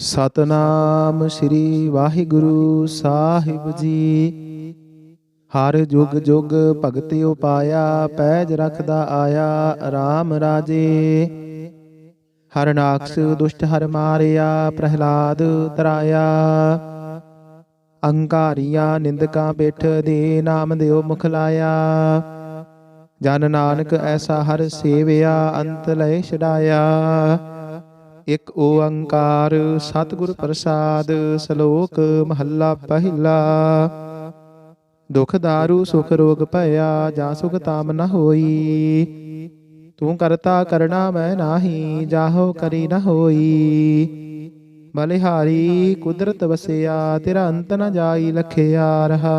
ਸਤਨਾਮ ਸ੍ਰੀ ਵਾਹਿਗੁਰੂ ਸਾਹਿਬ ਜੀ। ਹਰ ਜੁਗ ਜੁਗ ਭਗਤਿ ਉਪਾਇਆ, ਪੈਜ ਰਖਦਾ ਆਇਆ RAM ਰਾਜੇ। ਹਰਨਾਕਸ਼ ਦੁਸ਼ਟ ਹਰ ਮਾਰਿਆ, ਪ੍ਰਹਿਲਾਦ ਤਰਾਇਆ। ਅੰਕਾਰੀਆਂ ਨਿੰਦਕਾਂ ਪਿੱਠ ਦੇ ਨਾਮ ਦਿਓ ਮੁਖ ਲਾਇਆ। ਜਨ ਨਾਨਕ ਐਸਾ ਹਰ ਸੇਵਿਆ, ਅੰਤ ਲੈ ਛਡਾਇਆ। ਇਕ ਓੰਕਾਰ ਸਤਿਗੁਰ ਪ੍ਰਸਾਦ ਸ਼ਲੋਕ ਮਹੱਲਾ ਪਹਿਲਾ। ਦੁਖ ਦਾਰੂ, ਸੁਖ ਰੋਗ ਭਇਆ, ਜਾਂ ਸੁਖ ਤਾਮ ਨ ਹੋਈ। ਤੂੰ ਕਰਤਾ ਕਰਣਾ ਮੈਂ ਨਾਹੀ, ਜਾਹੋ ਕਰੀ ਨ ਹੋਈ। ਬਲਿਹਾਰੀ ਕੁਦਰਤ ਵਸਿਆ, ਤੇਰਾ ਅੰਤ ਨ ਜਾਈ ਲਖਿਆ ਰਹਾ।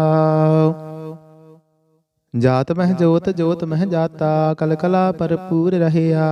ਜਾਤ ਮਹਿ ਜੋਤ ਜੋਤ ਮਹਿ ਜਾਤਾ, ਕਲਕਲਾ ਕਲਾ ਭਰਪੂਰ ਰਹਿਆ।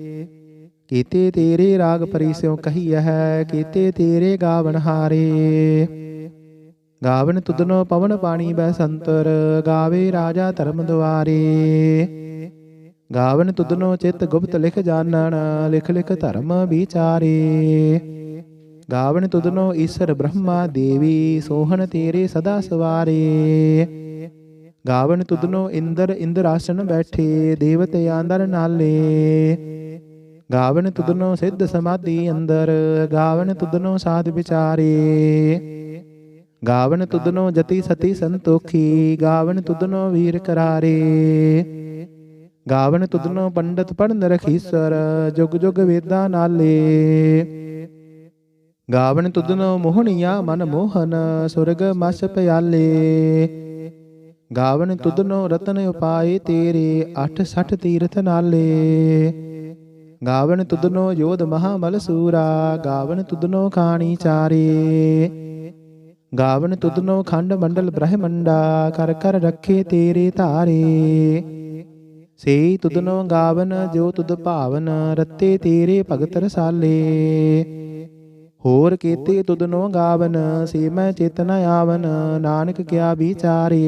ਕੀਤੇ ਤੇਰੇ ਰਾਗ ਪਰਿਸਿਉ ਕਹੀ ਹੈ, ਕੀਤੇ ਤੇਰੇ ਗਾਵਣ ਹਾਰੇ। ਗਾਵਨ ਤੁਧਨੋ ਪਵਨ ਪਾਣੀ ਬੈ ਸੰਤਰ, ਗਾਵੇ ਰਾਜਾ ਧਰਮ ਦੁਆਰੇ। ਗਾਵਨ ਤੁਧਨੋ ਚਿਤ ਗੁਪਤ ਲਿਖ ਜਾਣਨ, ਲਿਖ ਲਿਖ ਧਰਮ ਵਿਚਾਰੇ। ਗਾਵਨ ਤੁਧਨੋ ਈਸ਼ਰ ਬ੍ਰਹਮਾ ਦੇਵੀ, ਸੋਹਣ ਤੇਰੇ ਸਦਾ ਸਵਾਰੇ। ਗਾਵਨ ਤੁਧਨੋ ਇੰਦਰ, ਇੰਦਰਾਸਨ ਬੈਠੇ, ਦੇਵਤੇ ਆਂਦਰ ਨਾਲੇ। ਗਾਵਨ ਤੁਧਨੋ ਸਿੱਧ ਸਮਾਧੀ ਅੰਦਰ ਗਾਵਨ ਤੁਧਨੋ ਸਾਧ ਵਿਚਾਰੇ ਗਾਵਨ ਤੁਧਨੋ ਜਤੀ ਸਤੀ ਸੰਤੋਖੀ ਗਾਵਨ ਤੁਧਨੋ ਵੀਰ ਕਰਾਰੇ ਗਾਵਨ ਤੁਧਨੋ ਪੰਡਤ ਪੜਨ ਰਖੀਸਰ ਜੁਗ ਜੁਗ ਵੇਦਾਂ ਨਾਲੇ ਗਾਵਨ ਤੁਧਨੋ ਮੋਹਣੀਆਂ ਮਨ ਮੋਹਨ ਸੁਰਗ ਮਸ ਪਿਆਲੇ ਗਾਵਨ ਤੁਧਨੋ ਰਤਨ ਉਪਾਏ ਤੇਰੇ 68 ਤੀਰਥ ਨਾਲੇ ਗਾਵਨ ਤੁਧਨੋ ਯੋਧ ਮਹਾਮਲ ਸੂਰਾ ਗਾਵਨ ਤੁਧਨੋ ਖਾਣੀ ਚਾਰੇ। ਗਾਵਨ ਤੁਧਨੋ ਖੰਡ ਮੰਡਲ ਬ੍ਰਹਮੰਡਾ, ਕਰ ਕਰ ਰੱਖੇ ਤੇਰੇ ਧਾਰੇ। ਸੇ ਤੁਧਨੋ ਗਾਵਨ, ਜੋ ਤੁਧ ਭਾਵਨ, ਰੱਤੇ ਤੇਰੇ ਭਗਤ ਰਸਾਲੇ। ਹੋਰ ਕੀਤੇ ਤੁਧਨੋ ਗਾਵਨ, ਸੇ ਮੈਂ ਚੇਤਨ ਆਵਨ, ਨਾਨਕ ਕਿਆ ਵਿਚਾਰੇ।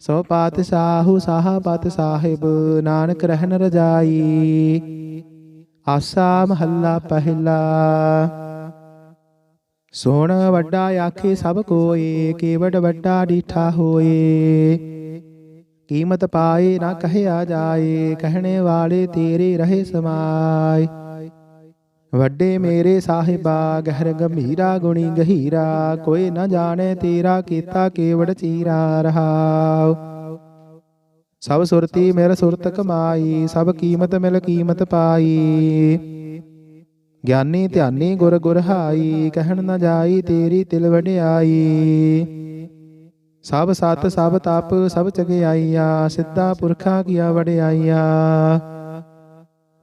ਸੋ ਪਾਤਸ਼ਾਹੂ ਸਾਹਾ ਪਤ ਸਾਹਿਬ, ਨਾਨਕ ਰਹਿਨ ਰਜਾਈ। ਆਸਾ ਮਹੱਲਾ ਪਹਿਲਾ। ਸੋਣ ਵੱਡਾ ਆਖੇ ਸਭ ਕੋਏ, ਕੇਵਟ ਵੱਡਾ ਡੀਠਾ ਹੋਏ। ਕੀਮਤ ਪਾਏ ਨਾ ਕਹਿਆ ਜਾਏ, ਕਹਿਣੇ ਵਾਲੇ ਤੇਰੇ ਰਹੇ ਸਮਾਏ। ਵੱਡੇ ਮੇਰੇ ਸਾਹਿਬਾ, ਗਹਿਰ ਗੰਭੀਰਾ, ਗੁਣੀ ਗਹੀਰਾ, ਕੋਈ ਨਾ ਜਾਣੇ ਤੇਰਾ ਕੀਤਾ ਕੇਵੜ ਚੀਰਾ ਰਹਾਉ। ਸਭ ਸੁਰਤੀ ਮੇਰ ਸੁਰਤ ਕਮਾਈ, ਸਭ ਕੀਮਤ ਮਿਲ ਕੀਮਤ ਪਾਈ। ਗਿਆਨੀ ਧਿਆਨੀ ਗੁਰ ਗੁਰ ਹਾਈ, ਕਹਿਣ ਨਾ ਜਾਈ ਤੇਰੀ ਤਿਲ ਵਡਿਆਈ। ਸਭ ਸਤ ਸਭ ਤਪ ਸਭ ਚਗਿਆਈਆ, ਸਿੱਧਾ ਪੁਰਖਾ ਕੀਆ ਵਡਿਆਈਆ।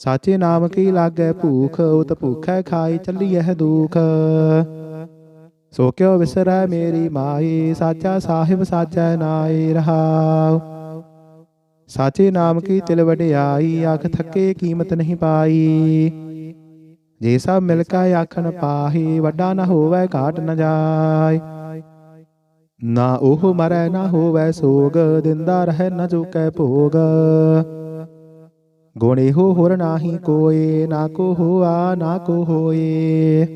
ਸਾਚੇ ਨਾਮ ਕੀ ਲਾਗੈ ਭੂਖ ਉਤ ਭੂਖੈ ਖਾਈ ਚੱਲੀਐ ਦੁਖ ਸੋ ਕਿਉ ਵਿਸਰੈ ਮੇਰੀ ਮਾਈ ਸਾਚਾ ਸਾਹਿਬ ਸਾਚੈ ਨਾਈ ਰਹਾਉ ਸਾਚੇ ਨਾਮ ਕੀ ਤਿਲ ਵਡਿਆਈ ਆਖ ਥੱਕੇ ਕੀਮਤ ਨਹੀਂ ਪਾਈ ਜੇ ਸਭ ਮਿਲ ਕੇ ਆਖਣ ਪਾਹੀ ਵੱਡਾ ਨਾ ਹੋਵੇ ਘਾਟ ਨ ਜਾਏ ਨਾ ਉਹ ਮਰੈ ਨਾ ਹੋਵੈ ਸੋਗ ਦਿੰਦਾ ਰਹਿ ਨ ਚੁਕੈ ਭੋਗ ਗੁਣ ਇਹੋ ਹੋਰ ਨਾਹੀ ਕੋਏ ਨਾ ਕੋ ਹੋਆ ਨਾ ਕੋ ਹੋਏ।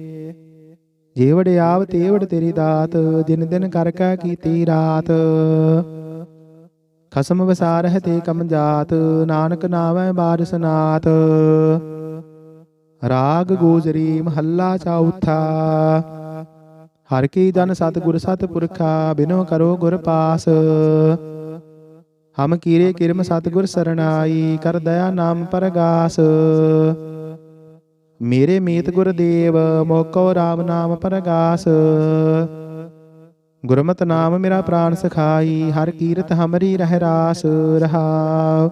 ਜੀਵੜ ਆਵ ਤੇਵੜ ਤੇਰੀ ਦਾਤ ਦਿਨ ਦਿਨ ਕਰ ਕੈ ਕੀਤੀ ਰਾਤ। ਖਸਮ ਵਸਾਰ ਹੈ ਤੇ ਕਮ ਜਾਤ ਨਾਨਕ ਨਾਮੈ ਬਾਰਿਸ ਨਾਤ। ਰਾਗ ਗੋਜਰੀ ਮਹੱਲਾ ਚੌਥਾ ਹਰ ਕੀ ਜਨ ਸਤਿਗੁਰ ਸਤਿਪੁਰਖਾ ਬਿਨੋ ਕਰੋ ਗੁਰ ਪਾਸ। ਹਮ ਕੀਰੇ ਕਿਰਮ ਸਤਿਗੁਰ ਸਰਣਾਈ, ਕਰ ਦਇਆ ਨਾਮ ਪਰਗਾਸ। ਮੇਰੇ ਮੀਤ ਗੁਰਦੇਵ ਮੋਕੋ RAM ਨਾਮ ਪਰਗਾਸ। ਗੁਰਮਤਿ ਨਾਮ ਮੇਰਾ ਪ੍ਰਾਨ ਸਖਾਈ, ਹਰ ਕੀਰਤ ਹਮਰੀ ਰਹਿ ਰਾਸ ਰਹਾਉ।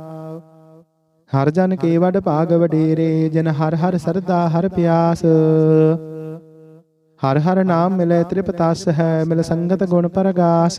ਹਰ ਜਨ ਕੇ ਵਡ ਭਾਗ ਵਡੇਰੇ, ਜਨ ਹਰ ਹਰ ਸਰਦਾ ਹਰ ਪਿਆਸ। ਹਰ ਹਰ ਨਾਮ ਮਿਲੇ ਤ੍ਰਿਪਤਸ ਹੈ ਮਿਲ ਸੰਗਤ ਗੁਣ ਪਰਗਾਸ।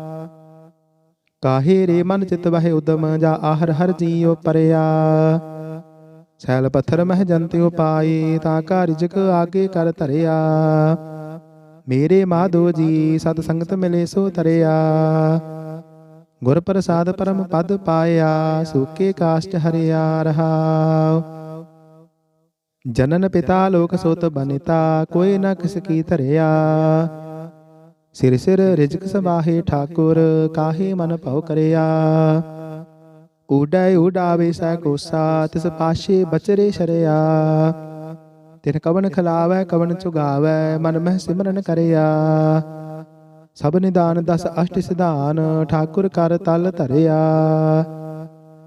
ਕਾਹੇ ਰੇ ਮਨ ਚਿਤ ਵਹਿ ਉਦਮ ਜਾ ਆਹਰ ਹਰ ਜੀਉ ਪਰਿਆ। ਸੈਲ ਪੱਥਰ ਮਹਿ ਜੰਤਿਉ ਪਾਏ ਤਾਂ ਕਾ ਆਗੇ ਕਰ ਧਰਿਆ। ਮੇਰੇ ਮਾਧੋ ਜੀ, ਸਤ ਸੰਗਤ ਮਿਲੇ ਸੋ ਤਰਿਆ ਗੁਰ ਪ੍ਰਸਾਦ ਪਰਮ ਪਦ ਪਾਇਆ, ਸੂਕੇ ਕਾਸ਼ਟ ਹਰਿਆ ਰਹਾਉ। ਜਨਨ ਪਿਤਾ ਲੋਕ ਸੋਤ ਬਨਿਤਾ, ਕੋਈ ਨਾ ਕਿਸ ਕੀ ਧਰਿਆ। ਸਿਰ ਸਿਰ ਰਿਜਕ ਸਵਾਹੇ ਠਾਕੁਰ, ਕਾਹੇ ਮਨ ਭਉ ਕਰਿਆ? ਉਡੈ ਉਡਾਵੇ ਸੈ ਕੋਸਾ, ਤਿਸ ਪਾਸ਼ੇ ਬਚਰੇ ਸ਼ਰਿਆ। ਤਿਨ ਕਵਨ ਖਲਾਵੈ, ਕਵਨ ਚੁਗਾਵੈ, ਮਨ ਮਹਿ ਸਿਮਰਨ ਕਰਿਆ। ਸਭ ਨਿਦਾਨ ਦਸ ਅਸ਼ਟ ਸਿਧਾਨ, ਠਾਕੁਰ ਕਰ ਤਲ ਧਰਿਆ।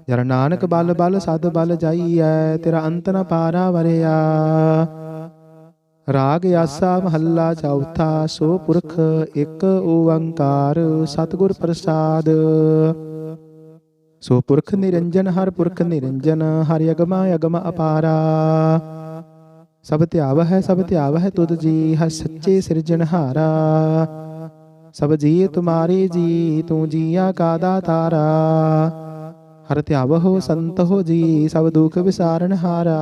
ਜਰ ਨਾਨਕ ਬਲ ਬਲ ਸਦ ਬਲ ਜਾਈਐ, ਤੇਰਾ ਅੰਤ ਨ ਪਾਰਾ ਵਰਿਆ। ਰਾਗ ਆਸਾ ਮਹੱਲਾ ਚੌਥਾ, ਸੋ ਪੁਰਖ ਇੱਕ ਓੰਕਾਰ, ਸਤਿਗੁਰ ਪ੍ਰਸਾਦ। ਸੋ ਪੁਰਖ ਨਿਰੰਜਨ, ਹਰ ਪੁਰਖ ਨਿਰੰਜਨ, ਹਰਿ ਅਗਮਾ ਅਗਮ ਅਪਾਰਾ। ਸਭ ਧਿਆਵ ਹੈ ਸਭ ਧਿਆਵ ਹੈ ਤੁਧ ਜੀ ਹਰ ਸੱਚੇ ਸਿਰਜਣਹਾਰਾ ਸਭ ਜੀ ਤੁਮਾਰੇ ਜੀ ਤੂੰ ਜੀਆ ਕਾ ਦਾਤਾਰਾ ਹਰ ਧਿਆਵ ਹੋ ਸੰਤ ਹੋ ਜੀ ਸਭ ਦੁਖ ਵਿਸਾਰਨ ਹਾਰਾ।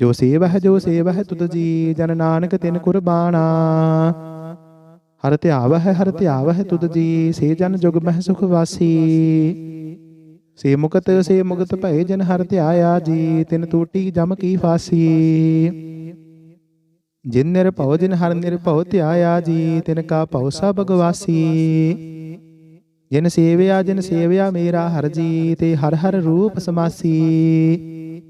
ਜੋ ਸੇਵ ਜੋ ਸੇਵ ਹੈ ਤੁਧ ਜੀ, ਜਨ ਨਾਨਕ ਤਿਨ ਕੁਰਬਾਨਾ। ਹਰ ਧਿਆਵ ਹੈ ਹਰ ਧਿਆਵ ਹੈ ਤੁਧ ਜੀ, ਸੇ ਜਨ ਜੁਗ ਮਹਿ ਸੁਖ ਵਾਸੀ। ਸੇ ਮੁਕਤ ਸੇ ਮੁਕਤ ਭਏ ਜਨ ਹਰ ਧਿਆਇਆ ਜੀ, ਤਿਨ ਟੂਟੀ ਜਮ ਕੀ ਫਾਸੀ। ਜਿਨ ਨਿਰਭਉ, ਜਿਨ ਹਰ ਨਿਰਭਉ ਧਿਆਇਆ ਜੀ, ਤਿਨ ਕਾ ਭਉ ਸਭ ਗਵਾਸੀ। ਜਿਨ ਸੇਵਿਆ ਜਿਨ ਸੇਵਿਆ ਮੇਰਾ ਹਰ ਜੀ, ਤੇ ਹਰ ਹਰ ਰੂਪ ਸਮਾਸੀ।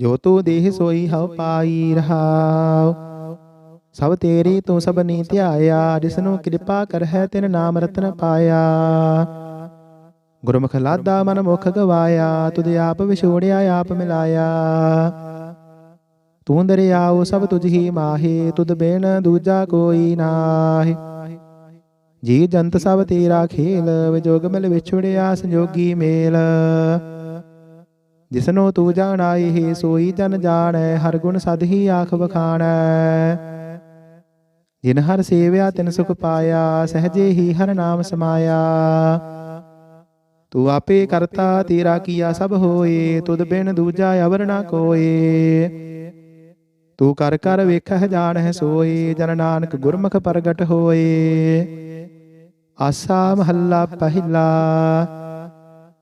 ਜੋ ਤੂੰ ਦੇਹ ਸੋਈ ਹਉ ਪਾਈ ਰਹਾਉ, ਸਭ ਤੇਰੀ ਤੂੰ ਸਭਨੀ ਧਿਆਇਆ, ਜਿਸ ਨੂੰ ਕਿਰਪਾ ਕਰਹਿ ਤਿਨ ਨਾਮ ਰਤਨ ਪਾਇਆ। ਗੁਰਮੁਖ ਲਾਦਾ ਮਨ ਮੁਖ ਗਵਾਇਆ, ਤੁਧ ਆਪ ਵਿਛੋੜਿਆ, ਆਪ ਮਿਲਾਇਆ। ਤੂੰ ਦਰਿਆਉ ਸਭ ਤੁਝ ਹੀ ਮਾਹੇ, ਤੁਧ ਬੇਨ ਦੂਜਾ ਕੋਈ ਨਾਹੀ। ਜੀ ਜੰਤ ਸਭ ਤੇਰਾ ਖੇਲ, ਵਿਜੋਗ ਮਿਲ ਵਿਛੜਿਆ ਸੰਜੋਗੀ ਮੇਲ। ਜਿਸਨੂੰ ਤੂੰ ਜਾਣਾਈ ਹੈ ਸੋਈ ਜਨ ਜਾਣੈ ਹਰ ਗੁਣ ਸਦ ਹੀ ਆਖ ਬਖਾਣੈ ਜਿਨ ਹਰ ਸੇਵਿਆ ਤਿਨ ਸੁਖ ਪਾਇਆ ਸਹਜੇ ਹੀ ਹਰ ਨਾਮ ਸਮਾਇਆ। ਤੂੰ ਆਪੇ ਕਰਤਾ ਤੇਰਾ ਕੀਆ ਸਭ ਹੋਏ ਤੁਧ ਬਿਨ ਦੂਜਾ ਅਵਰ ਨਾ ਕੋਏ। ਤੂੰ ਕਰ ਕਰ ਵੇਖਹਿ ਜਾਣਹਿ ਸੋਏ ਜਨ ਨਾਨਕ ਗੁਰਮੁਖ ਪ੍ਰਗਟ ਹੋਏ। ਆਸਾ ਮਹੱਲਾ ਪਹਿਲਾ।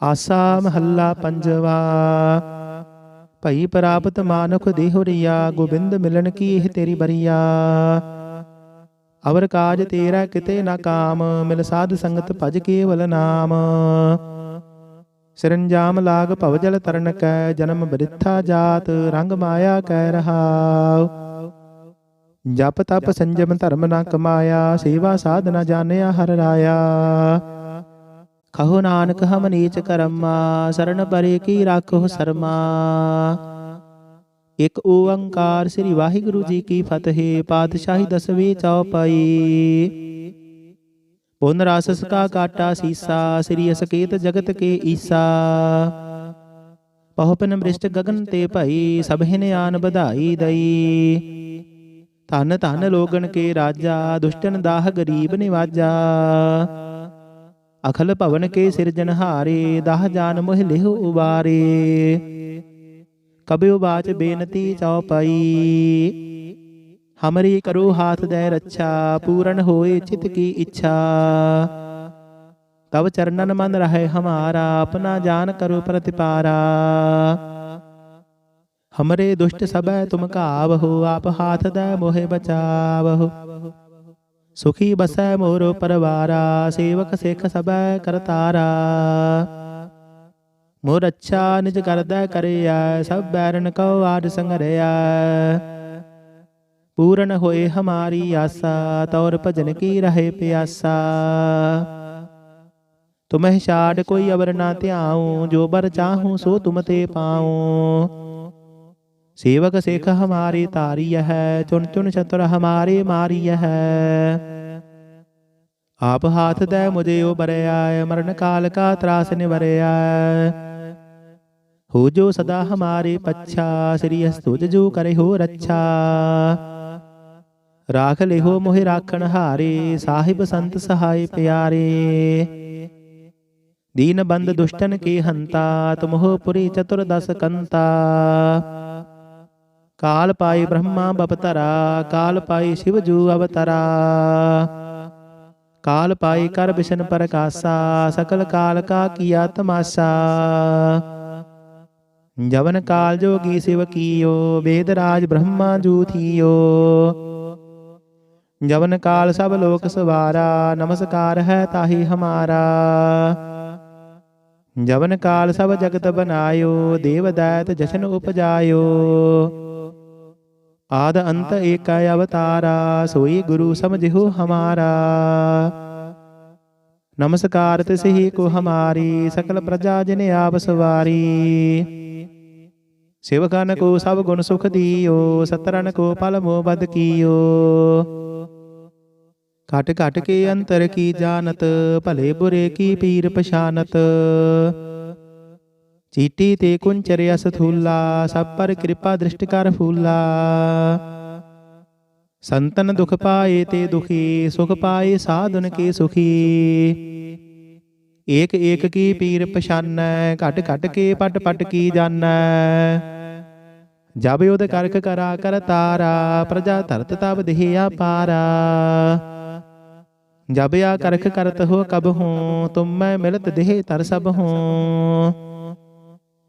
ਆਸਾ ਮਹੱਲਾ ਪੰਜਵਾ। ਭਈ ਪ੍ਰਾਪਤ ਮਾਨੁਖ ਦੇਹੁਰੀਆ ਗੋਬਿੰਦ ਮਿਲਣ ਕੀ ਇਹ ਤੇਰੀ ਬਰੀਆ। ਅਵਰ ਕਾਜ ਤੇਰਾ ਕਿਤੇ ਨਾ ਕਾਮ ਮਿਲ ਸਾਧ ਸੰਗਤ ਭਜ ਕੇਵਲ ਨਾਮ। ਸਿਰੰਜਾਮ ਲਾਗ ਭਵਜਲ ਤਰਨ ਕੈ ਜਨਮ ਬ੍ਰਿਥਾ ਜਾਤ ਰੰਗ ਮਾਇਆ ਕਹਿ ਰਹਾਉ। ਜਪ ਤਪ ਸੰਜਮ ਧਰਮ ਨਾ ਕਮਾਇਆ ਸੇਵਾ ਸਾਧਨਾ ਜਾਣਿਆ ਹਰ ਰਾਇਆ ਕਹੋ ਨਾਨਕ ਹਮ ਨੀਚ ਕਰਮਾ ਸਰਣ ਪਰੇ ਕੀ ਰਾਖੋ ਸਰਮਾ। ਇਕ ਓੰਕਾਰ ਸ੍ਰੀ ਵਾਹਿਗੁਰੂ ਜੀ ਕੀ ਫਤਿਹ, ਪਾਤਸ਼ਾਹੀ ਦਸਵੀਂ ਚੌਪਈ। ਪੁਨ ਰਾਸਸ ਕਾ ਕਾਟਾ ਸੀਸਾ, ਸ੍ਰੀ ਅਸਕੇਤ ਜਗਤ ਕੇ ਈਸਾ। ਪਹੁਪਨ ਬ੍ਰਿਸ਼ਟ ਗਗਨ ਤੇ ਭਈ ਸਭਿਨ ਆਨ ਵਧਾਈ ਦਈ। ਧਨ ਧਨ ਲੋਗਨ ਕੇ ਰਾਜਾ, ਦੁਸ਼ਟਨ ਦਾਹ ਗਰੀਬ ਨਿਵਾਜਾ। ਅਖਲ ਭਵਨ ਕੇ ਸਿਰਜਨਹਾਰੇ ਦਾਹ ਜਾਨ ਮੋਹ ਲਿਹੁ ਉਬਾਰੇ। ਕਬਿਉ ਬਾਚ ਬੇਨਤੀ ਚਉਪਈ ਹਮਰੀ ਕਰੋ ਹਾਥ ਦੇ ਰੱਛਾ, ਪੂਰਨ ਹੋਏ ਚਿਤ ਕੀ ਇੱਛਾ। ਤਬ ਚਰਨਨ ਮਨ ਰਹੇ ਹਮਾਰਾ, ਆਪਣਾ ਜਾਨ ਕਰੋ ਪ੍ਰਤਿਪਾਰਾ। ਹਮਰੇ ਦੁਸ਼ਟ ਸਭੈ ਤੁਮ ਕਾਵਹੁ ਆਪ ਹਾਥ ਦੇ ਮੋਹਿ ਬਚਾਵਹੁ। ਸੁਖੀ ਬਸੈ ਮੋਰ ਪਰਵਾਰਾ, ਸੇਵਕ ਸਿੱਖ ਸਭੈ ਕਰਤਾਰਾ। ਮੋਰ ਅੱਛਾ ਨਿਜ ਕਰਦਾ ਕਰਿਆ ਸਭ ਬੈਰਨ ਕਉ ਆਦ ਸੰਗਰਿਆ ਪੂਰਨ ਹੋਏ ਹਮਾਰੀ ਆਸਾ, ਤੌਰ ਭਜਨ ਕੀ ਰਹੇ ਪਿਆਸਾ। ਤੁਮਹਿ ਛਾੜ ਕੋਈ ਅਵਰ ਨਾ ਧਿਆਉ, ਜੋ ਬਰ ਚਾਹੂੰ ਸੋ ਤੁਮ ਤੇ ਪਾਉ। ਸੇਵਕ ਸਿੱਖ ਹਮਾਰੀ ਤਾਰੀ ਹੈ ਚੁਣ ਚੁਣ ਚਤੁਰ ਹਮਾਰੇ ਮਾਰੀ ਹੈ ਆਪ ਹਾਥ ਦੇ ਮੁਝੇ ਉਬਰਿਆ ਮਰਨ ਕਾਲ ਕਾ ਤਰਾਸ ਨਿਵਰਿਆ ਹੋ ਜੋ ਸਦਾ ਹਮਾਰੇ ਪੱਛਾ ਸ੍ਰੀ ਅਸਤੁਜ ਜੋ ਕਰੇ ਹੋ ਰੱਛਾ। ਰਾਖ ਲਿਹੋ ਮੋਹਿ ਰਾਖਣ ਹਾਰੇ ਸਾਹਿਬ ਸੰਤ ਸਹਾਈ ਪਿਆਰੇ। ਦੀਨ ਬੰਦ ਦੁਸ਼ਟਨ ਕੀ ਹੰਤਾ ਤੁਮਹੁ ਪੁਰੀ ਚਤੁਰਦਸ ਕੰਤਾ। ਕਾਲ ਪਾਈ ਬ੍ਰਹਮਾ ਬਪਤਰਾ ਕਾਲ ਪਾਈ ਸ਼ਿਵ ਜੂ ਅਵਤਰਾ ਕਾਲ ਪਾਈ ਕਰ ਬਿਸ਼ਨ ਪ੍ਰਕਾਸ਼ਾ ਸਕਲ ਕਾਲ ਕਾ ਕੀਆ ਤਮਾਸ਼ਾ। ਜਵਨ ਕਾਲ ਜੋਗੀ ਸਿਵ ਕੀਓ ਵੇਦ ਰਾਜ ਬ੍ਰਹਮਾ ਜੂ ਥੀਓ। ਜਵਨ ਕਾਲ ਸਭ ਲੋਕ ਸਵਾਰਾ ਨਮਸਕਾਰ ਹੈ ਤਾਹੀ ਹਮਾਰਾ। ਜਵਨ ਕਾਲ ਸਭ ਜਗਤ ਬਨਾਇਓ ਦੇਵ ਦਾਇਤ ਜਸ਼ਨ ਉਪਜਾਇਓ। ਆਦ ਅੰਤ ਏਕੈ ਅਵਤਾਰਾ ਸੋਈ ਗੁਰੂ ਸਮਝਿਓ ਹਮਾਰਾ। ਨਮਸਕਾਰ ਤਿਸਹੀ ਕੋ ਹਮਾਰੀ, ਸਕਲ ਪ੍ਰਜਾ ਜਿਨ ਆਪ ਸਵਾਰੀ। ਸਿਵਕਨ ਕੋ ਸਭ ਗੁਣ ਸੁਖ ਦੀਓ ਸਤਰਨ ਕੋ ਪਲ ਮੋ ਬਦ ਕੀਓ। ਘਟ ਘਟ ਕੇ ਅੰਤਰ ਕੀ ਜਾਣਤ, ਭਲੇ ਬੁਰੇ ਕੀ ਪੀਰ ਪਛਾਨਤ। ਚੀਟੀ ਤੇ ਕੁੰਚਰਿਆ ਸਥੂਲਾ ਸਭ ਪਰ ਕਿਰਪਾ ਦ੍ਰਿਸ਼ਟ ਕਰ ਫੂਲਾ ਸੰਤਨ ਦੁਖ ਪਾਏ ਤੇ ਦੁਖੀ ਸੁਖ ਪਾਏ ਸਾਧਨ ਕੇ ਸੁਖੀ ਏਕ ਏਕ ਕੀ ਪੀਰ ਪਛਾਨੈ ਘਟ ਘਟ ਕੇ ਪਟ ਪਟ ਕੀ ਜਾਣੈ ਜਬ ਉਦ ਕਰਕ ਕਰਾ ਕਰ ਤਾਰਾ ਪ੍ਰਜਾ ਧਰਤ ਤਬ ਦੇਹ ਪਾਰਾ ਜਬ ਆ ਕਰਖ ਕਰਤ ਹੋ ਕਬ ਹੂੰ ਤੁਮ ਮੈਂ ਮਿਲਤ ਦੇਹ ਤਰ ਸਭ ਹੂੰ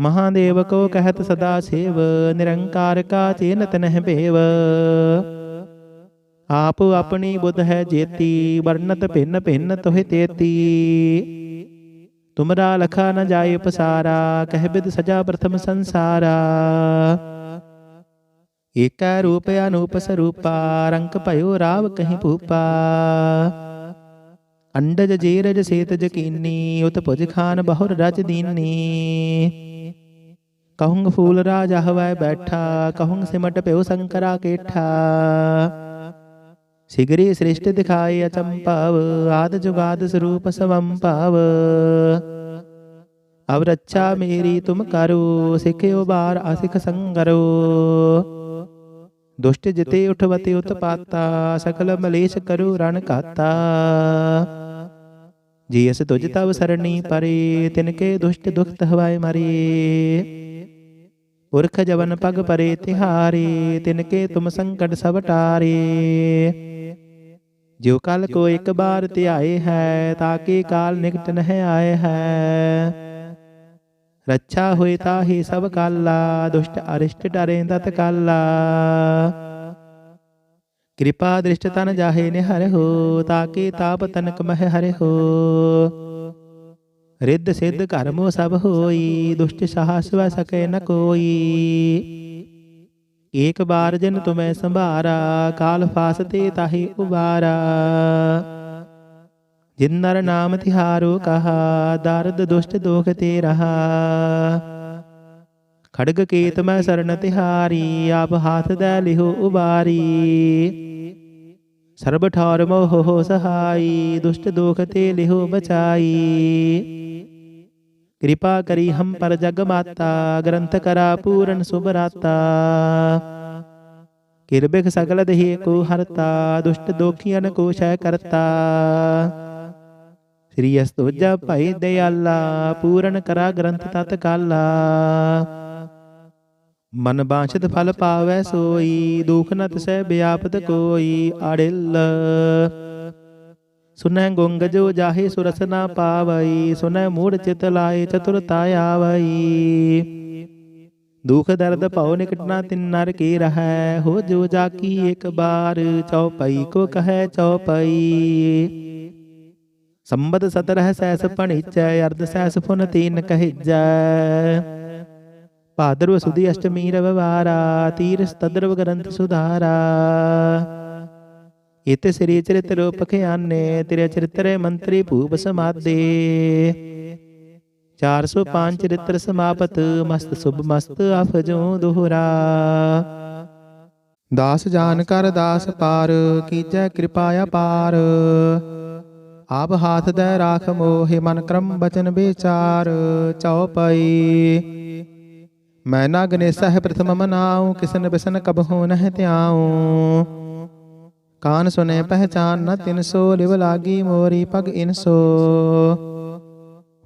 ਮਹਾਦੇਵ ਕੋ ਕਹਿਤ ਸਦਾ ਸੇਵ, ਨਿਰੰਕਾਰ ਕਾ ਚੇਨਤ ਨਹਿ ਭੇਵ। ਆਪ ਆਪਣੀ ਬੁੱਧ ਹੈ ਜੇਤੀ ਵਰਨਤ ਭਿੰਨ ਭਿੰਨ ਤੋਹਿ ਤੇਤੀ। ਤੁਮਰਾ ਲਖਾ ਨ ਜਾਏ ਪਸਾਰਾ ਕਹਿ ਬਿਦ ਸਜਾ ਪ੍ਰਥਮ ਸੰਸਾਰਾ। ਏਕੈ ਰੂਪ ਅਨੂਪ ਸਰੂਪਾ, ਰੰਕ ਭਇਓ ਰਾਵ ਕਹੀਂ ਭੂਪਾ। ਅੰਡਜ ਜੀਰਜ ਸੇਤ ਜਕੀਨੀ ਉਤ ਭੁਜ ਖਾਨ ਬਹੁਰ ਰਚ ਦੀਨੀ। ਕਹੂੰਗ ਫੂਲ ਰਾਜ ਹਵੈ ਬੈਠਾ ਕਹੂੰਗ ਸਿਮਟ ਭਇਓ ਸੰਕਰਾ ਕੇਠਾ ਸਿਗਰੀ ਸ੍ਰਿਸ਼ਟ ਦਿਖਾਈ ਅਚੰਪਾਵ ਆਦ ਜੁਗਾਦ ਸਰੂਪ ਸਵੰ ਭਾਵ ਅਬ ਰੱਛਾ ਮੇਰੀ ਤੁਮ ਕਰੋ ਸਿਖਿਓ ਬਾਰ ਅਸਿਖ ਸੰਗਰੋ ਦੁਸ਼ਟ ਜਿਤੇ ਉਠਵਤੇ ਉਤਪਾਤਾ ਸਕਲ ਮਲੇਸ਼ ਕਰੋ ਰਣ ਕਾਤਾ ਜੀ ਅਸ ਤੁਜ ਤਵ ਸਰਣੀ ਪਰੇ ਤਿਨਕੇ ਦੁਸ਼ਟ ਦੁਖਤ ਹਵਾਏ ਮਰੇ ਪੁਰਖ ਜਵਨ ਪਗ ਪਰੇ ਤਿਹਾਰੇ ਤਿਨਕੇ ਤੁਮ ਸੰਕਟ ਸਭ ਟਾਰੇ ਜੋ ਕਲ ਕੋ ਇੱਕ ਬਾਰ ਧਿਆਏ ਹੈ ਤਾਕੇ ਕਾਲ ਨਿਕਟ ਨਹਿ ਆਏ ਹੈ ਰੱਛਾ ਹੋਏ ਤਾਹੀ ਸਭ ਕਾਲਾ ਦੁਸ਼ਟ ਅਰਿਸ਼ਟ ਡਰੇ ਤਤ ਕਾਲਾ ਕਿਰਪਾ ਦ੍ਰਿਸ਼ਟ ਤਨ ਜਾਹੇ ਨਿਹਰ ਹੋ ਤਾਕੇ ਤਾਪ ਤਨਕ ਮਹਿ ਹਰਿ ਹੋ ਰਿੱਧ ਸਿੱਧ ਕਰਮੋ ਸਭ ਹੋਈ, ਦੁਸ਼ਟ ਸਾਹਸ ਵ ਨ ਕੋਈ। ਏਕ ਬਾਰ ਜਨ ਤੁਮੈ ਸੰਭਾਰਾ, ਕਾਲ ਫਾਸਤੇ ਤਾਹੀ ਉਬਾਰਾ। ਜਿਨ ਨਰ ਨਾਮ ਤਿਹਾਰੋ ਕਹਾ, ਦਰਦ ਦੁਸ਼ਟ ਦੋਖ ਤੇ ਰਹਾ। ਖੜਗ ਕੇਤ ਮੈਂ ਸਰਣ ਤਿਹਾਰੀ, ਆਪ ਹਾਥ ਦੇ ਲਿਹੋ ਉਬਾਰੀ। ਸਰਬ ਠੌਰ ਮੋਹ ਹੋ ਸਹਾਈ, ਦੁਸ਼ਟ ਦੋਖ ਤੇ ਲਿਹੋ ਬਚਾਈ। ਕਿਰਪਾ ਕਰੀ ਹਮ ਪਰ ਜਗ ਮਾਤਾ, ਗ੍ਰੰਥ ਕਰਾ ਪੂਰਨ ਸੁਭਰਾਤਾ ਕਿਰਬਿਕ ਸਗਲ ਦੇਹ ਕੋ ਹਰਤਾ, ਦੁਸ਼ਟ ਦੋਖੀਆਂ ਕੋ ਸ਼ੈ ਕਰਤਾ। ਸ੍ਰੀ ਅਸਤੋਜਾ ਭਾਈ ਦਿਆਲਾ, ਪੂਰਨ ਕਰਾ ਗ੍ਰੰਥ ਤਤ ਕਾਲਾ ਮਨ ਬਾਛਤ ਫਲ ਪਾਵੈ ਸੋਈ, ਦੁਖ ਨ ਤਸੈ ਬਿਆਪਤ ਕੋਈ, ਅੜਿਲ। ਸੁਨੈ ਗੁੰਗ ਜੋ ਜਾਹੇ ਸੁਰਸ ਨਾ ਪਾਵਈ ਸੁਨੈ ਮੂੜ ਚਿਤ ਲਾਏ ਚਤੁਰਤਾ ਆਵਈ। ਦੁਖ ਦਰਦ ਭਉ ਨਿਕਟ ਨਾ ਤਿਨ ਨਰ ਕੀ ਰਹੈ, ਹੋ ਜੋ ਜਾ ਇੱਕ ਬਾਰ, ਚਉਪਈ ਕੋ ਕਹੈ ਚਉਪਈ। ਸੰਬਦ ਸਤਰਹ ਸੈਸ ਪਣਿਚੈ ਅਰਧ ਸੈਸ ਫੁਨ ਤੀਨ ਕਹਿਜੈ। ਭਾਦਰਵ ਸੁਦੀ ਅਸ਼ਟਮੀ ਰਵਵਾਰਾ ਤੀਰਸ ਤਦਰਵ ਗ੍ਰੰਥ ਸੁਧਾਰਾ ਇਤ ਸ੍ਰੀ ਚਰਿਤ ਰੂਪ ਖਿਆਨੇ ਤੇਰੇ ਚਰਿਤਰੇ ਮੰਤਰੀ ਭੂਪ ਸਮਾਦੇ 405 ਚਰਿਤ੍ਰ ਸਮਾਪਤ ਮਸਤ ਸੁਭ ਮਸਤ ਅਫਜੋ ਦੋਹਰਾ ਦਾਸ ਜਾਨ ਕਰ ਦਾਸ ਪਾਰ ਕੀਜੈ ਕਿਰਪਾ ਅਪਾਰ ਆਪ ਹਾਥ ਦੇ ਰਾਖ ਮੋਹਿ ਮਨ ਕਰਮ ਬਚਨ ਵਿਚਾਰ ਚਉਪਈ ਮੈਂ ਨਾ ਗਨੇਸਹਿ ਪ੍ਰਥਮ ਮਨਾਉ, ਕਿਸਨ ਬਿਸਨ ਕਬਹੂ ਨਹਿ ਧਿਆਉ। ਕਾਨ ਸੁਨੇ ਪਹਿਚਾਨ ਨ ਤਿਨ ਸੋ, ਲਿਵ ਲਾਗੀ ਮੋਰੀ ਪਗ ਇਨਸੋ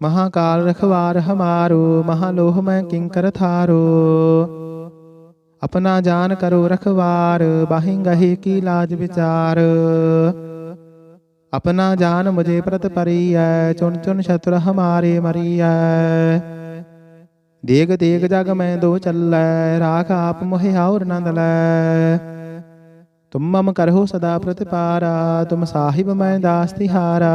ਮਹਾਕਾਲ ਰਖਵਾਰ ਹਮਾਰੋ, ਮਹਾਲੋਹ ਮੈਂ ਕਿੰਕਰ ਥਾਰੋ। ਆਪਣਾ ਜਾਨ ਕਰੋ ਰਖਵਾਰ, ਬਾਹਿ ਗਹੀ ਕੀ ਲਾਜ ਵਿਚਾਰ। ਆਪਣਾ ਜਾਨ ਮੁਝੇ ਪ੍ਰਤ ਪਰੀਐ ਚੁਣ ਚੁਨ ਸ਼ਤਰ ਹਮਾਰੇ ਮਰੀਐ। ਦੇਖ ਦੇਖ ਜਗ ਮੈਂ ਦੋ ਚੱਲੈ, ਰਾਖ ਆਪ ਮੋਹਿ ਔਰ ਨੰਦ ਲੈ। ਤੁਮ ਮਮ ਕਰਹੁ ਸਦਾ ਪ੍ਰਤਿਪਾਰਾ, ਤੁਮ ਸਾਹਿਬ ਮੈਂ ਦਾਸ ਤਿਹਾਰਾ।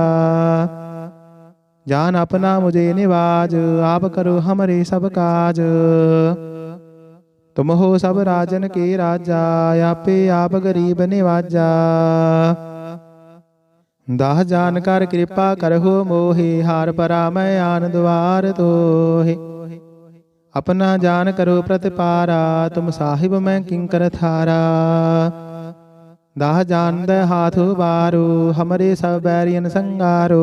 ਜਾਨ ਆਪਣਾ ਮੁਝੇ ਨਿਵਾਜ, ਆਪ ਕਰੋ ਹਮਰੇ ਸਭ ਕਾਜ। ਤੁਮ ਹੋ ਸਭ ਰਾਜਨ ਕੇ ਰਾਜਾ, ਆਪੇ ਆਪ ਗਰੀਬ ਨਿਵਾਜਾ। ਦਾਹ ਜਾਨ ਕਰ ਕਿਰਪਾ ਕਰਹੁ ਮੋਹਿ, ਹਾਰ ਪਰਾ ਮੈਂ ਆਨ ਦਵਾਰ ਤੋਹਿ। ਆਪਣਾ ਜਾਨ ਕਰੋ ਪ੍ਰਤਿਪਾਰਾ, ਤੁਮ ਸਾਹਿਬ ਮੈਂ ਕਿੰਕਰ ਥਾਰਾ। ਦਾਹ ਜਾਣਦ ਹਾਥ ਵਾਰੋ ਹਮਰੇ ਸਭ ਬੈਰੀਨ ਸੰਗਾਰੋ।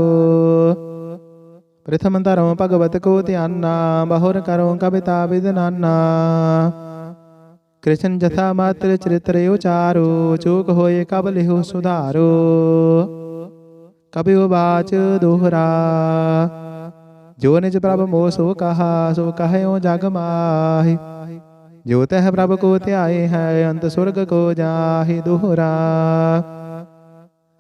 ਪ੍ਰਥਮ ਧਰਮ ਭਗਵਤ ਕੋ ਧਿਆਨਾ, ਬਹੁਰ ਕਰੋ ਕਵਿਤਾ ਵਿਦਨਾਨਾ। ਕ੍ਰਿਸ਼ਨ ਜਥਾ ਮਾਤਰ ਚਰਿਤ੍ਰ ਉਚਾਰੋ, ਚੂਕ ਹੋਏ ਕਬ ਲਿਹੁ ਸੁਧਾਰੋ। ਕਬਿਉ ਬਾਚ ਦੋਹਰਾ। ਜੋ ਨਿਜ ਪ੍ਰਭ ਮੋਹ ਸੋ ਕਹਾ ਸੋ ਕਹਿਓ ਜਗ ਮਾਹਿ ਜੋ ਤਹ ਪ੍ਰਭ ਕੋ ਧਿਆਏ ਹੈ ਅੰਤ ਸੁਰਗ ਕੋ ਜਾਹਿ ਦੋਹਰਾ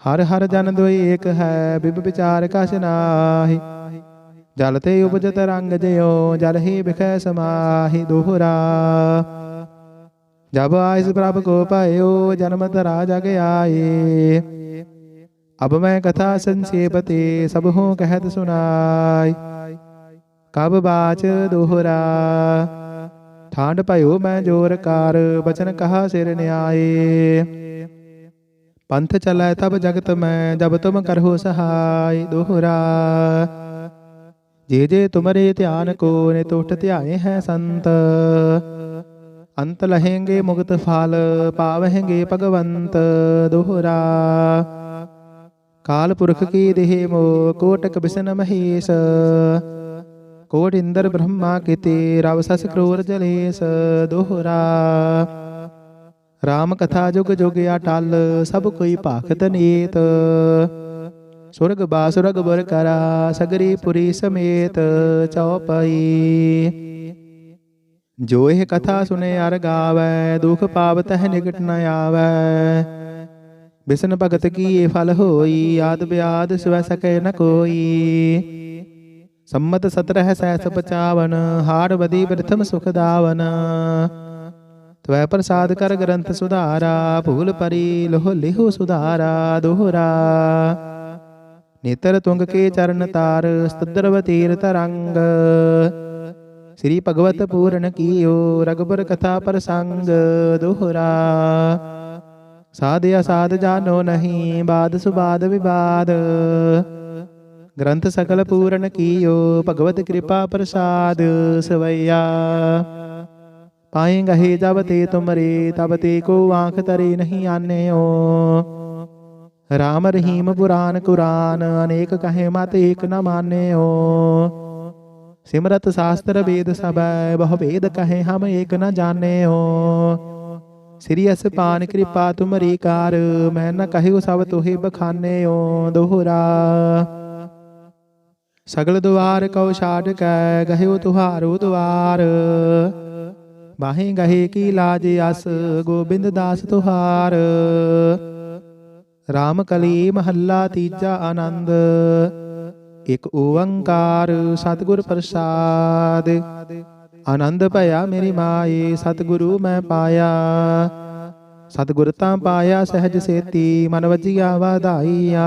ਹਰ ਹਰ ਜਨ ਦੋਈ ਏਕ ਹੈ ਬਿਬ ਵਿਚਾਰ ਕਛ ਨਾਹੀ ਜਲ ਤੇ ਉਪਜਤ ਰੰਗ ਜਿਉ ਜਲ ਹੀ ਬਿਖੈ ਸਮਾਹੀ ਦੋਹਰਾ ਜਬ ਆਇਸ ਪ੍ਰਭ ਕੋ ਪਾਇਓ ਜਨਮ ਧਰਾ ਜਗ ਆਏ ਅਬ ਮੈਂ ਕਥਾ ਸੰਖੇਪ ਤੇ ਸਭ ਹੂੰ ਕਹਿਤ ਸੁਨਾਈ ਕਬ ਬਾਚ ਦੋਹਰਾ। ਠਾਂਡ ਭਇਓ ਮੈਂ ਜੋਰ ਕਾਰ, ਬਚਨ ਕਹਾ ਸਿਰ ਨਿਆਏ। ਪੰਥ ਚਲੈ ਤਬ ਜਗਤ ਮੈਂ, ਜਬ ਤੁਮ ਕਰਹੁ ਸਹਾਈ ਦੋਹਰਾ। ਜੇ ਜੇ ਤੁਮਰੇ ਧਿਆਨ ਕੋ ਨੇ ਟੁੱਟ ਧਿਆਏ ਹੈ ਸੰਤ। ਅੰਤ ਲਹੇਂਗੇ ਮੁਕਤ ਫਲ, ਪਾਵਹਿੰਗੇ ਭਗਵੰਤ ਦੋਹਰਾ। ਕਾਲ ਪੁਰਖ ਕੀ ਦੇਹ ਮੋ, ਕੋਟਕ ਬਿਸਨ ਮਹੇਸ਼। ਕੋਟ ਇੰਦਰ ਬ੍ਰਹਮਾ ਕਿਤੇ, ਰਵ ਸਸ ਕਰੋਰ ਜਲੇਸ ਦੋਹਰਾ। ਰਾਮ ਕਥਾ ਜੁਗ ਜੁਗ ਅਟਲ ਸਭ ਕੋਈ ਭਾਖਤ ਨੀਤ। ਸੁਰਗ ਬਾਸੁਰਗ ਬਰ ਕਰਾ, ਸਗਰੀ ਪੁਰੀ ਸਮੇਤ ਚਉਪਈ। ਜੋ ਇਹ ਕਥਾ ਸੁਨੇ ਅਰ ਗਾਵੈ, ਦੁਖ ਪਾਵਤ ਹੈ ਨਿਕਟ ਨ ਆਵੈ। ਬਿਸਨ ਭਗਤ ਕੀ ਇਹ ਫਲ ਹੋਈ, ਆਦ ਬਿਆਦ ਸਵੈ ਸਕੈ ਨ ਕੋਈ। ਸੰਮਤ ਸਤਰਹ ਸੈਸ ਬਚਾਵਨ ਹਾਰ ਬਦੀ ਪ੍ਰਥਮ ਸੁਖ ਦਾਵਨ। ਤਵੈ ਪ੍ਰਸਾਦ ਕਰ ਗ੍ਰੰਥ ਸੁਧਾਰਾ ਭੂਲ ਪਰੀ ਲੋਹ ਲਿਹੁ ਸੁਧਾਰਾ ਦੋਹਰਾ। ਨੇਤਰ ਤੁੰਗ ਕੇ ਚਰਨ ਤਾਰ ਸਤਦਰਵ ਤੀਰ ਤਰੰਗ। ਸ੍ਰੀ ਭਗਵਤ ਪੂਰਨ ਕੀਓ ਰਗਬਰ ਕਥਾ ਪ੍ਰਸੰਗ ਦੋਹਰਾ। ਸਾਧ ਜਾਨੋ ਨਹੀਂ ਬਾਦ ਸੁਬਾਦ ਵਿਵਾਦ। ਗ੍ਰੰਥ ਸਕਲ ਪੂਰਨ ਕੀਓ ਭਗਵਤ ਕਿਰਪਾ ਪ੍ਰਸਾਦ ਸਵਈਆ ਪਾਏਂਗੇ ਜਬ ਤੇ ਤੁਮਰੇ ਤਬ ਤੇ ਕੋ ਆਂਖ ਤਰੇ ਨਹੀਂ ਆਨਿਓ ਰਾਮ ਰਹੀਮ ਪੁਰਾਨ ਕੁਰਾਨ ਅਨੇਕ ਕਹੇ ਮਤ ਏਕ ਨ ਮਾਨਿਓ ਸਿਮਰਤ ਸ਼ਾਸਤਰ ਵੇਦ ਸਬੈ ਬਹੁ ਵੇਦ ਕਹੇ ਹਮ ਏਕ ਨ ਜਾਣਿਓ ਸ੍ਰੀ ਅਸਪਾਨ ਕਿਰਪਾ ਤੁਮਰੀ ਕਾਰ ਮੈਂ ਨ ਕਹਿਓ ਸਭ ਤੋਹਿ ਬਖਾਨਿਓ ਦੋਹਰਾ ਸਗਲ ਦੁਆਰ ਕਉ ਛਾੜ ਕੈ ਗਹਿਓ ਤੁਹਾਰੋ ਦੁਆਰ ਬਾਹੇ ਗਹੇ ਕੀ ਲਾਜ ਅਸ, ਗੋਬਿੰਦ ਦਾਸ ਤੁਹਾਰ। ਰਾਮ ਕਲੀ ਮਹੱਲਾ ਤੀਜਾ ਆਨੰਦ, ਇਕ ਓੰਕਾਰ ਸਤਿਗੁਰ ਪ੍ਰਸਾਦ। ਆਨੰਦ ਭਇਆ ਮੇਰੀ ਮਾਏ, ਸਤਿਗੁਰੂ ਮੈਂ ਪਾਇਆ। ਸਤਿਗੁਰ ਤਾਂ ਪਾਇਆ ਸਹਿਜ ਸੇਤੀ, ਮਨ ਵਜੀਆ ਵਾਧਾਈਆ।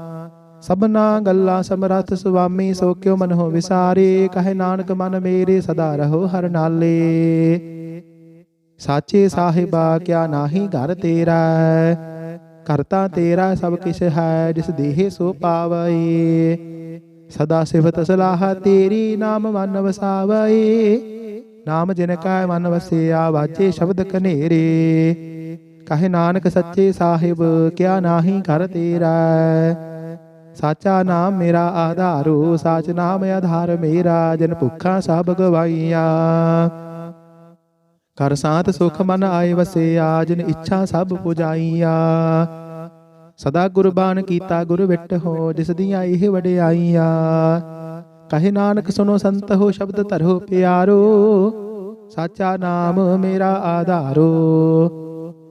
ਸਭਨਾ ਗੱਲਾਂ ਸਮਰੱਥ ਸੁਆਮੀ ਸੋ ਕਿਉ ਮਨ ਹੋ ਵਿਸਾਰੇ, ਕਹੇ ਨਾਨਕ ਮਨ ਮੇਰੇ ਸਦਾ ਰਹੋ ਹਰ ਨਾਲੇ। ਸਾਚੇ ਸਾਹਿਬਾ, ਕਿਆ ਨਾਹੀ ਘਰ ਤੇਰਾ ਕਰਤਾ ਤੇਰਾ ਸਭ ਕਿਛ ਹੈ, ਜਿਸ ਦੇਹ ਸੋ ਪਾਵਈ ਸਦਾ ਸਿਫਤ ਸਲਾਹ ਤੇਰੀ, ਨਾਮ ਮਨ ਵਸਾਵਈ ਨਾਮ ਜਿਨ ਕਾ ਮਨ ਵਸਿਆ, ਵਾਚੇ ਸ਼ਬਦ ਕਨੇਰੇ। ਕਹੇ ਨਾਨਕ ਸੱਚੇ ਸਾਹਿਬ, ਕਿਆ ਨਾਹੀ ਘਰ ਤੇਰਾ ਸਾਚਾ ਨਾਮ ਮੇਰਾ ਆਧਾਰੋ, ਸਾਚ ਨਾਮ ਆਧਾਰ ਮੇਰਾ, ਜਨ ਭੁੱਖਾ ਸਭ ਗਵਾਈਆ। ਕਰ ਸਾਤ ਸੁਖ ਮਨ ਆਏ ਵਸਿਆ, ਜਿਨ ਇੱਛਾ ਸਭ ਪੁਜਾਈਆ। ਸਦਾ ਗੁਰਬਾਣ ਕੀਤਾ ਗੁਰ ਵਿਟ ਹੋ, ਜਿਸ ਦੀਆਂ ਇਹ ਵਡਿਆਈਆਂ। ਕਹੇ ਨਾਨਕ ਸੁਨੋ ਸੰਤ ਹੋ ਸ਼ਬਦ ਧਰੋ ਪਿਆਰੋ, ਸਾਚਾ ਨਾਮ ਮੇਰਾ ਆਧਾਰੋ।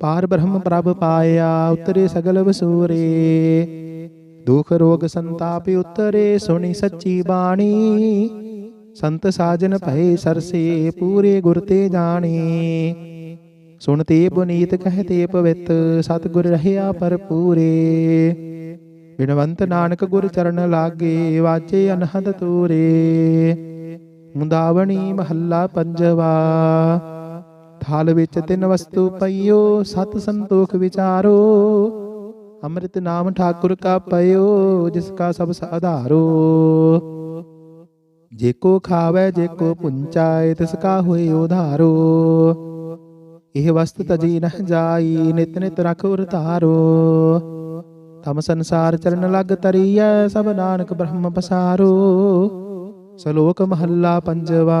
ਪਾਰ ਬ੍ਰਹਮ ਪ੍ਰਭ ਪਾਇਆ ਉਤਰੇ ਸਗਲ ਵਸੂਰੇ ਦੁਖ ਰੋਗ ਸੰਤਾਪ ਉਤਰੇ ਸੁਣੀ ਸੱਚੀ ਬਾਣੀ ਸੰਤ ਸਾਜਨ ਭਏ ਸਰਸੇ ਪੂਰੇ ਗੁਰ ਤੇ ਜਾਣੀ ਸੁਣਤੇ ਪੁਨੀਤ ਕਹਤੇ ਪਵਿੱਤ ਸਤਿਗੁਰ ਰਹਿਆ ਪਰਪੂਰੇ ਬਿਨਵੰਤ ਨਾਨਕ ਗੁਰ ਚਰਨ ਲਾਗੇ ਵਾਜੇ ਅਨਹਦ ਤੂਰੇ ਮੁੰਦਾਵਣੀ ਮਹੱਲਾ ਪੰਜਵਾ ਥਾਲ ਵਿੱਚ ਤਿੰਨ ਵਸਤੂ ਪਈਓ, ਸਤ ਸੰਤੋਖ ਵਿਚਾਰੋ। ਅੰਮ੍ਰਿਤ ਨਾਮ ਠਾਕੁਰ ਕਾ ਪਇਓ, ਜਿਸ ਕਾ ਸਭ ਸਾਧਾਰੋ ਜੇ ਕੋ ਖਾਵੇ, ਜੇ ਕੋ ਪੁੰਚਾਏ, ਤਿਸ ਕਾ ਹੋਏ ਉਧਾਰੋ। ਇਹ ਵਸਤ ਤਜੀ ਨ ਜਾਈ, ਨਿਤ ਨਿਤ ਰਖ ਉਰ ਧਾਰੋ। ਤਮ ਸੰਸਾਰ ਚਰਨ ਲਗ ਤਰੀਐ, ਸਭ ਨਾਨਕ ਬ੍ਰਹਮ ਪਸਾਰੋ। ਸ਼ਲੋਕ ਮਹੱਲਾ ਪੰਜਵਾ।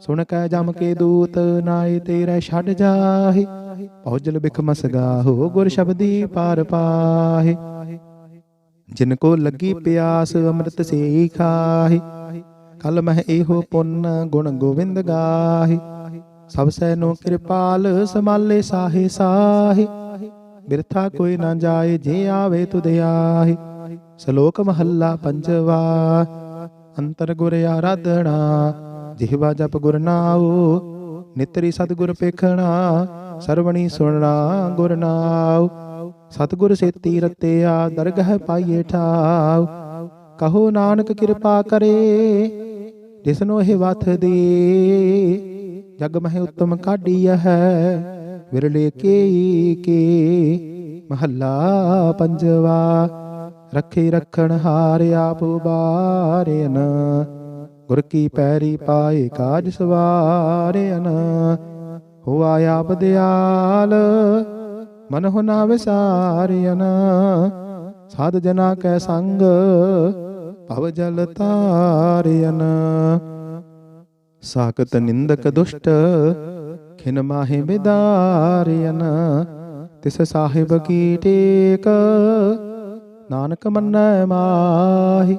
ਸੁਣ ਕੈ ਜਮ ਕੇ ਦੂਤ ਨਾਏ ਤੇਰੇ ਛੱਡ ਜਾਹੀ। ਪਹੁਜਲ ਬਿਖ ਮਸਗਾ ਹੋ ਗੁਰ ਸ਼ਬਦੀ ਪਾਰ ਪਾਹੀ। ਜਿਨ ਕੋ ਲੱਗੀ ਪਿਆਸ, ਅੰਮ੍ਰਿਤ ਸੇ ਖਾਹੀ। ਕਲ ਮਹਿ ਇਹੋ ਪੁੰਨ ਗੁਣ ਗੋਵਿੰਦ ਗਾਹੀ। ਸਭ ਸੈ ਨੋ ਕਿਰਪਾਲ, ਸਮਾਲੇ ਸਾਹੇ ਸਾਹੇ। ਬਿਰਥਾ ਕੋਈ ਨਾ ਜਾਏ, ਜੇ ਆਵੇ ਤੁਧ ਆਹੀ। ਸ਼ਲੋਕ ਮਹੱਲਾ ਪੰਜਵਾ। ਅੰਤਰ ਗੁਰ ਆਰਾਧਣਾ ਜਿਹਵਾ ਜਪ ਗੁਰ ਨਾਉ, ਨਿਤਰੀ ਸਤਿਗੁਰ ਪੇਖਣਾ, ਸਰਵਣੀ ਸੁਣਨਾ ਗੁਰ ਨਾਉ। ਸਤਿਗੁਰ ਸੇਤੀ ਰਤਿਆ, ਦਰਗਹ ਪਾਈਏ ਠਾਉ। ਕਹੋ ਨਾਨਕ ਕਿਰਪਾ ਕਰੇ ਜਿਸਨੋ ਇਹ ਵਥ ਦੇ। ਜਗ ਮਹਿ ਉਤਮ ਕਾਢੀਆ ਹੈ, ਵਿਰਲੇ ਕੇ ਕੇ। ਮਹੱਲਾ ਪੰਜਵਾ, ਰੱਖੇ ਰੱਖਣ ਹਾਰ ਆਪ ਬਾਰਿਨ ਗੁਰ ਕੀ ਪੈਰੀ ਪਾਏ ਕਾਜ ਸਵਾਰਿਨ ਹੋਆ ਆਪ ਦਿਆਲ, ਮਨ ਹੋ ਨਾ ਵਿਸਾਰਿਨ ਸਾਧ ਜਨਾ ਕੈ ਸੰਗ, ਭਵ ਜਲ ਤਾਰਿਨ ਸਾਕਤ ਨਿੰਦਕ ਦੁਸ਼ਟ, ਖਿਨ ਮਾਹੇ ਬਿਦਾਰਿਨ ਤਿਸ ਸਾਹਿਬ ਕੀ ਟੇਕ, ਨਾਨਕ ਮੰਨੈ ਮਾਹੀ।